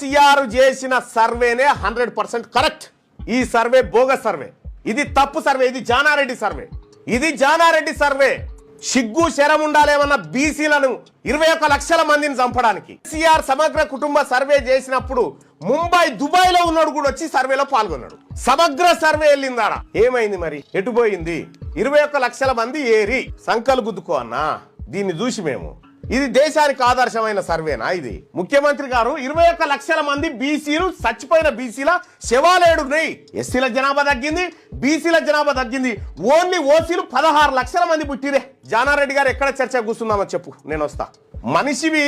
కేసీఆర్ చేసిన సర్వేనే hundred percent correct. ఈ సర్వే బోగ సర్వే. ఇది తప్పు సర్వే ఇది జానారెడ్డి సర్వే. ఇది జానారెడ్డి సర్వే. సిగ్గు శరం ఉండాలేమన్న బీసీలను ఇరవై ఒక్క లక్షల మందిని చంపడానికి. కేసీఆర్ సమగ్ర కుటుంబ సర్వే చేసినప్పుడు ముంబై దుబాయ్లో ఉన్నాడు కూడా వచ్చి సర్వేలో పాల్గొన్నాడు. సమగ్ర సర్వే వెళ్ళిందాడ? ఏమైంది మరి? ఎటుపోయింది ఇరవై ఒక్క లక్షల మంది ఏరి సంకలు గుద్దుకో అన్నా. దీన్ని చూసి మేము ఇది దేశానికి ఆదర్శమైన సర్వేనా ఇది? ముఖ్యమంత్రి గారు ఇరవై ఒక్క లక్షల మంది బీసీలు చచ్చిపోయిన బీసీల శవాలేడున్నాయి ఎస్సీల జనాభా తగ్గింది బీసీల జనాభా తగ్గింది. ఓన్లీ ఓసీలు పదహారు లక్షల మంది పుట్టిరే జానారెడ్డి గారు ఎక్కడ చర్చ కూర్చుందామో చెప్పు నేను వస్తా. మనిషివి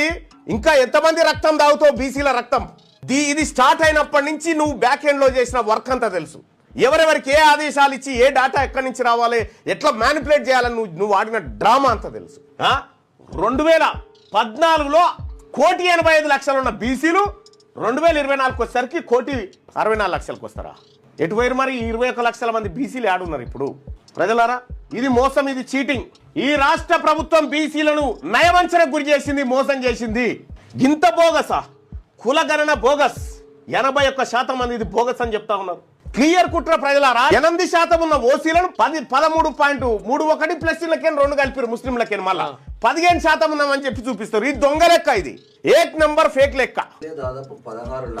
ఇంకా ఎంతమంది రక్తం తాగుతావు బీసీల రక్తం? దీ ఇది స్టార్ట్ అయినప్పటి నుంచి నువ్వు బ్యాక్ ఎండ్లో చేసిన వర్క్ అంతా తెలుసు. ఎవరెవరికి ఏ ఆదేశాలు ఇచ్చి ఏ డాటా ఎక్కడి నుంచి రావాలి ఎట్లా మ్యానిపులేట్ చేయాలని నువ్వు నువ్వు ఆడిన డ్రామా అంతా తెలుసు. రెండు వేల పద్నాలుగులో కోటి ఎనభై ఐదు లక్షలు ఉన్న బీసీలు రెండు వేల ఇరవై నాలుగుకి వచ్చేసరికి కోటి అరవై నాలుగు లక్షలకు వస్తారా? ఎటువైరు మరి? ఇరవై ఒక లక్షల మంది బీసీలు ఆడున్నారు ఇప్పుడు. ప్రజలారా ఇది మోసం ఇది చీటింగ్. ఈ రాష్ట్ర ప్రభుత్వం బీసీలను నయవంచనకు గురి చేసింది మోసం చేసింది. గింత బోగసా? కులగణన బోగస్. ఎనభై ఒక్క శాతం మంది ఇది బోగస్ అని చెప్తా ఉన్నారు. క్లియర్ కుట్ర ప్రజలారా? ఎనిమిది శాతం ఉన్న ఓసీలను పది పదమూడు పాయింట్ మూడు ఒకటి ప్లస్ లకేన్ రెండు కలిపారు ముస్లింలకేన్ మళ్ళా? పదిహేను శాతం ఉన్నామని చెప్పి చూపిస్తారు. ఇది దొంగ లెక్క ఇది. ఏక్ నంబర్ ఫేక్ లెక్క.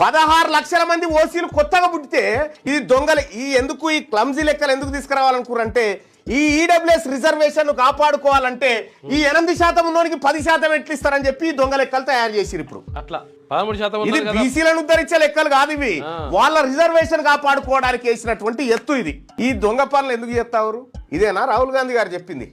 పదహారు లక్షల మంది ఓసీలు కొత్తగా పుట్టితే ఇది దొంగలు. ఈ ఎందుకు ఈ క్లమ్జీ లెక్కలు ఎందుకు తీసుకురావాలనుకున్నారంటే ఈ ఈడబ్ల్యూఎస్ రిజర్వేషన్ కాపాడుకోవాలంటే ఈ ఎనిమిది శాతం ఉన్నోనికి పది శాతం ఎట్లు ఇస్తారని చెప్పి దొంగ లెక్కలు తయారు చేసిరు ఇప్పుడు. అట్లా. పదమూడు శాతం ఇది బీసీలను ఉద్ధరించే లెక్కలు కాదు ఇవి. వాళ్ళ రిజర్వేషన్ కాపాడుకోవడానికి వేసినటువంటి ఎత్తు ఇది. ఈ దొంగ పనులు ఎందుకు చేస్తావు ఇదేనా? రాహుల్ గాంధీ గారు చెప్పింది.